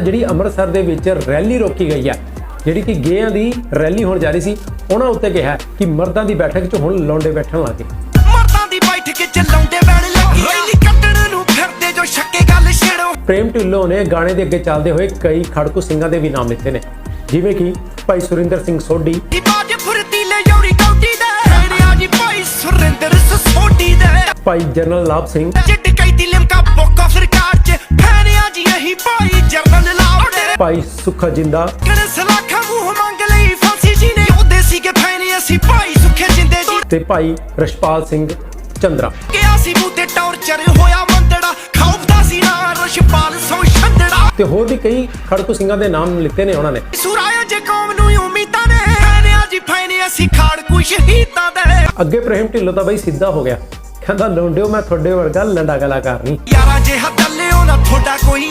ਜਿਹੜੀ ਅੰਮ੍ਰਿਤਸਰ ਦੇ ਵਿੱਚ ਰੈਲੀ ਰੋਕੀ ਗਈ ਹੈ ਜਿਹੜੀ ਕਿ ਗੇਆਂ ਦੀ ਰੈਲੀ ਹੋਣ ਜਾ ਰਹੀ ਸੀ ਉਹਨਾਂ ਉੱਤੇ ਕਿਹਾ ਕਿ ਮਰਦਾਂ ਦੀ ਬੈਠਕ 'ਚ ਹੁਣ ਲੌਂਡੇ ਬੈਠਣ ਲੱਗੇ ਮਰਦਾਂ ਦੀ ਬੈਠ ਕੇ ਚਲਾਉਂਦੇ ਬੈਣ ਲੱਗੀ। ਰੈਲੀ ਕੱਢਣ ਨੂੰ ਫਿਰਦੇ ਜੋ ਛੱਕੇ ਗੱਲ ਛੇੜੋ। ਪ੍ਰੇਮ ਢਿੱਲੋਂ ਨੇ ਗਾਣੇ ਦੇ ਅੱਗੇ ਚੱਲਦੇ ਹੋਏ ਕਈ ਖੜਕੂ ਸਿੰਘਾਂ ਦੇ ਵੀ ਨਾਮ ਲਿੱਤੇ ਨੇ ਜਿਵੇਂ ਕਿ ਭਾਈ ਸੁਰਿੰਦਰ ਸਿੰਘ ਸੋਢੀ। ਦੀ ਬਾਜ ਫੁਰਤੀਲੇ ਯੌਰੀ ਕੌਡੀ ਦੇ। ਫੇਰਿਆ ਜੀ ਭਾਈ ਸੁਰਿੰਦਰ ਸਸੋਡੀ ਦੇ। ਭਾਈ ਜਨਰਲ ਲਾਭ ਸਿੰਘ। ਚਿੱਟ ਕਈ ਦੀ ਲਿਮਕਾ ਭਾਈ ਸੁੱਖਾ ਜਿੰਦਾ। ਕਿਹੜੇ ਸਲਾਖਾਂ ਮੂੰਹ ਮੰਗ ਲਈ ਫਾਂਸੀ ਜੀ ਨੇ ਉਹਦੇ ਸੀਗੇ ਫੈਨੇ ਅਸੀਂ ਭਾਈ ਸੁੱਖੇ ਜਿੰਦੇ ਜੀ। ਤੇ ਭਾਈ ਰਸ਼ਪਾਲ ਸਿੰਘ ਚੰਦਰਾ। ਕਿਹਾ ਸੀ ਮੂੰਹ ਤੇ ਟੌਰਚਰ ਹੋਇਆ ਮੰਦੜਾ ਖੌਫਦਾ ਸੀ ਨਾ ਰਸ਼ਪਾਲ ਸੋ ਛੰਦੜਾ। ਤੇ ਹੋਰ ਵੀ ਕਈ ਖੜਕੂ ਸਿੰਘਾਂ ਦੇ ਨਾਮ ਲਿੱਤੇ ਨੇ ਉਹਨਾਂ ਨੇ। ਸੁਰਾਇਆ ਜੇ ਕੌਮ ਨੂੰ ਉਮੀਦਾਂ ਨੇ। ਫੈਨਿਆ ਜੀ ਫੈਨੇ ਅਸੀਂ ਖਾੜ ਕੁ ਸ਼ਹੀਦਾਂ ਦੇ। ਅੱਗੇ ਪ੍ਰੇਮ ਢਿੱਲੋਂ ਤਾਂ ਬਈ ਸਿੱਧਾ ਹੋ ਗਿਆ। ਕਹਿੰਦਾ ਲੋਂਡਿਓ ਮੈਂ ਤੁਹਾਡੇ ਵਰਗਾ ਲੰਡਾ ਕਲਾਕਾਰ ਨਹੀਂ ਯਾਰਾ ਜੇ ਹੱਦਲਿਓ ਨਾ ਤੁਹਾਡਾ ਕੋਈ